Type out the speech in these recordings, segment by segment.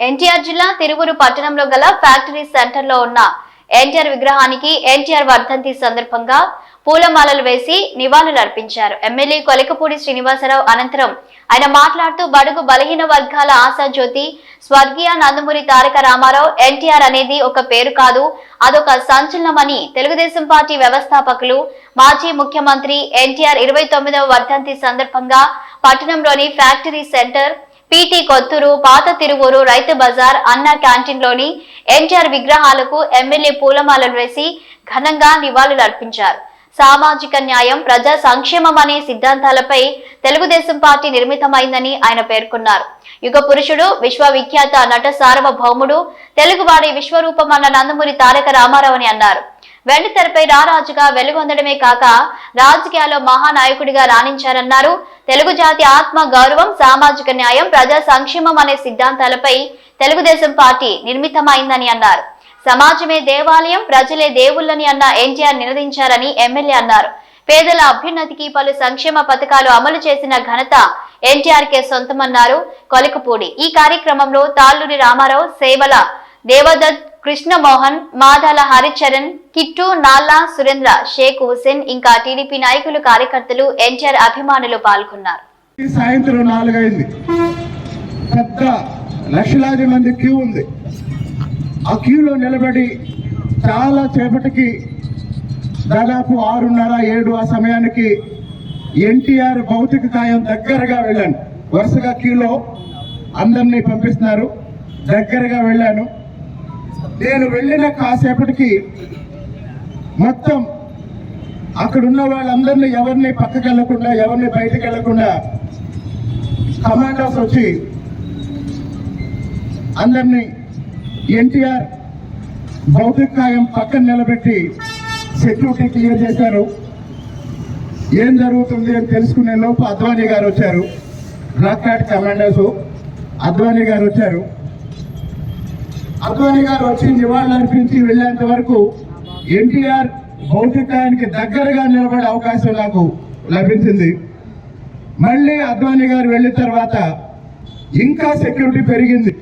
ఎన్టీఆర్ జిల్లా తిరువురు పట్టణంలో గల ఫ్యాక్టరీ సెంటర్లో ఉన్న ఎన్టీఆర్ విగ్రహానికి ఎన్టీఆర్ వర్ధంతి సందర్భంగా పూలమాలలు వేసి నివాళులు అర్పించారు. ఎమ్మెల్యే కొలికపూడి శ్రీనివాసరావు అనంతరం ఆయన మాట్లాడుతూ బడుగు బలహీన వర్గాల ఆశాజ్యోతి స్వర్గీయ నందమూరి తారక రామారావు ఎన్టీఆర్ అనేది ఒక పేరు కాదు అదొక సంచలనమని తెలుగుదేశం పార్టీ వ్యవస్థాపకులు మాజీ ముఖ్యమంత్రి ఎన్టీఆర్ ఇరవై తొమ్మిదవ వర్ధంతి సందర్భంగా పట్టణంలోని ఫ్యాక్టరీ సెంటర్ పీటీ కొత్తూరు పాత తిరువూరు రైతు బజార్ అన్న క్యాంటీన్లోని ఎన్టీఆర్ విగ్రహాలకు ఎమ్మెల్యే పూలమాలలు వేసి ఘనంగా నివాళులు అర్పించారు సామాజిక న్యాయం ప్రజా సంక్షేమం అనే సిద్ధాంతాలపై తెలుగుదేశం పార్టీ నిర్మితమైందని ఆయన పేర్కొన్నారు. యుగ పురుషుడు విశ్వవిఖ్యాత నట సార్వభౌముడు తెలుగువాడి విశ్వరూపం అన్న నందమూరి తారక రామారావు అని అన్నారు. వెండితెరపై రారాజుగా వెలుగొందడమే కాక రాజకీయాల్లో మహానాయకుడిగా రాణించారన్నారు తెలుగు జాతి ఆత్మ గౌరవం సామాజిక న్యాయం ప్రజా సంక్షేమం అనే సిద్ధాంతాలపై తెలుగుదేశం పార్టీ నిర్మితమైందని అన్నారు. సమాజమే దేవాలయం ప్రజలే దేవుళ్ళని అన్న ఎన్టీఆర్ నినదించారని ఎమ్మెల్యే అన్నారు. పేదల అభ్యున్నతికి పలు సంక్షేమ పథకాలు అమలు చేసిన ఘనత ఎన్టీఆర్ కే సొంతమన్నారు కొలికపూడి. ఈ కార్యక్రమంలో తాళ్ళూరి రామారావు సేవల దేవదత్ కృష్ణమోహన్ మాదాల హరిచరణ్ కిట్టు నాల్లా సురేంద్ర షేక్ హుసేన్ ఇంకా టీడీపీ నాయకులు కార్యకర్తలు ఎన్టీఆర్ అభిమానులు పాల్గొన్నారు. సాయంత్రం నాలుగైంది. పెద్ద లక్షలాది మంది క్యూ ఉంది. ఆ క్యూలో నిలబడి చాలా సేపటికి దాదాపు ఆరున్నర ఏడు ఆ సమయానికి ఎన్టీఆర్ భౌతిక కాయం దగ్గరగా వెళ్ళాను. వరుసగా క్యూలో అందరినీ పంపిస్తున్నారు. దగ్గరగా వెళ్ళాను. నేను వెళ్ళిన కాసేపటికి మొత్తం అక్కడ ఉన్న వాళ్ళందరినీ ఎవరిని పక్కకి వెళ్ళకుండా ఎవరిని బయటకు వెళ్ళకుండా కమాండర్స్ వచ్చి అందరినీ ఎన్టీఆర్ భౌతిక కాయం పక్కన నిలబెట్టి సెక్యూరిటీ క్లియర్ చేశారు. ఏం జరుగుతుంది అని తెలుసుకునే లోపు అద్వానీ గారు వచ్చారు. బ్లాక్ కార్డ్ కమాండర్స్ అద్వానీ గారు వచ్చారు. అద్వానీ గారు వచ్చి నివాళులు అర్పించి వెళ్ళేంత వరకు ఎన్టీఆర్ భౌతికాయానికి దగ్గరగా నిలబడే అవకాశం నాకు లభించింది. మళ్ళీ అద్వానీ గారు వెళ్ళిన తర్వాత ఇంకా సెక్యూరిటీ పెరిగింది.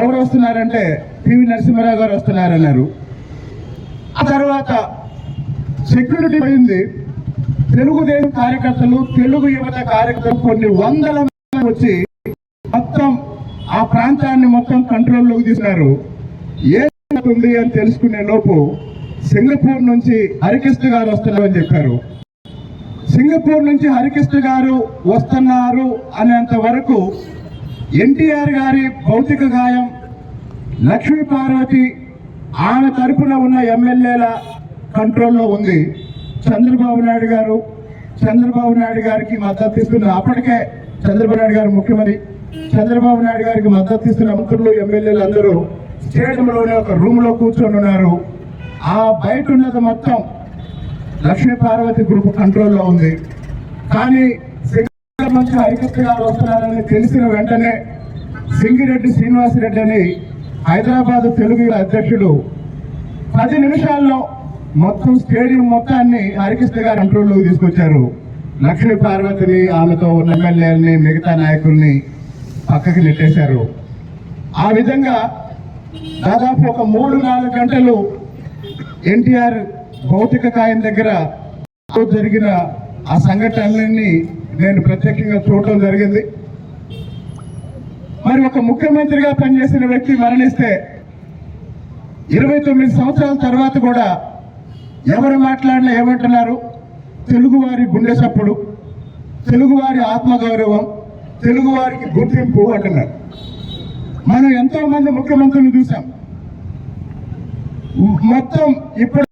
ఎవరు వస్తున్నారంటే పివి నరసింహారావు గారు వస్తున్నారన్నారు. ఆ తర్వాత సెక్యూరిటీ పోయింది తెలుగుదేశం కార్యకర్తలు తెలుగు యువత కార్యకర్తలు కొన్ని వందల వచ్చి మొత్తం ఆ ప్రాంతాన్ని మొత్తం కంట్రోల్లోకి తీసినారు ఏం అని తెలుసుకునే లోపు సింగపూర్ నుంచి హరికృష్ణ గారు వస్తున్నారని చెప్పారు. సింగపూర్ నుంచి హరికృష్ణ గారు వస్తున్నారు అనేంత వరకు ఎన్టీఆర్ గారి భౌతిక గాయం లక్ష్మీ పార్వతి ఆమె తరపున ఉన్న ఎమ్మెల్యేల కంట్రోల్లో ఉంది. చంద్రబాబు నాయుడు గారు చంద్రబాబు నాయుడు గారికి మద్దతు ఇస్తున్న అప్పటికే చంద్రబాబు నాయుడు గారు ముఖ్యమంత్రి. చంద్రబాబు నాయుడు గారికి మద్దతు ఇస్తున్న మంత్రులు ఎమ్మెల్యేలు అందరూ స్టేడియంలోనే ఒక రూమ్లో కూర్చొని ఉన్నారు. ఆ బయట ఉన్నది మొత్తం లక్ష్మీ పార్వతి గ్రూప్ కంట్రోల్లో ఉంది. కానీ సింగర్ నుంచి హరికృష్ణ వస్తున్నారని తెలిసిన వెంటనే సింగిరెడ్డి శ్రీనివాసరెడ్డి అని హైదరాబాద్ తెలుగు అధ్యక్షుడు పది నిమిషాల్లో మొత్తం స్టేడియం మొత్తాన్ని హరికృష్ణ గారు కంట్రోల్లోకి తీసుకొచ్చారు. లక్ష్మీ పార్వతిని ఆమెతో ఉన్న ఎమ్మెల్యేలని మిగతా నాయకుల్ని పక్కకి నెట్టేశారు. ఆ విధంగా దాదాపు ఒక మూడు నాలుగు గంటలు ఎన్టీఆర్ భౌతిక కాయం దగ్గర జరిగిన ఆ సంఘటనలన్నీ నేను ప్రత్యక్షంగా చూడటం జరిగింది. మరి ఒక ముఖ్యమంత్రిగా పనిచేసిన వ్యక్తి మరణిస్తే ఇరవై తొమ్మిది సంవత్సరాల తర్వాత కూడా ఎవరు మాట్లాడినా ఏమంటున్నారు? తెలుగువారి గుండె చప్పుడు తెలుగువారి ఆత్మగౌరవం తెలుగువారికి గుర్తింపు అంటున్నారు. మనం ఎంతో మంది ముఖ్యమంత్రులు చూసాం. మొత్తం ఇప్పుడు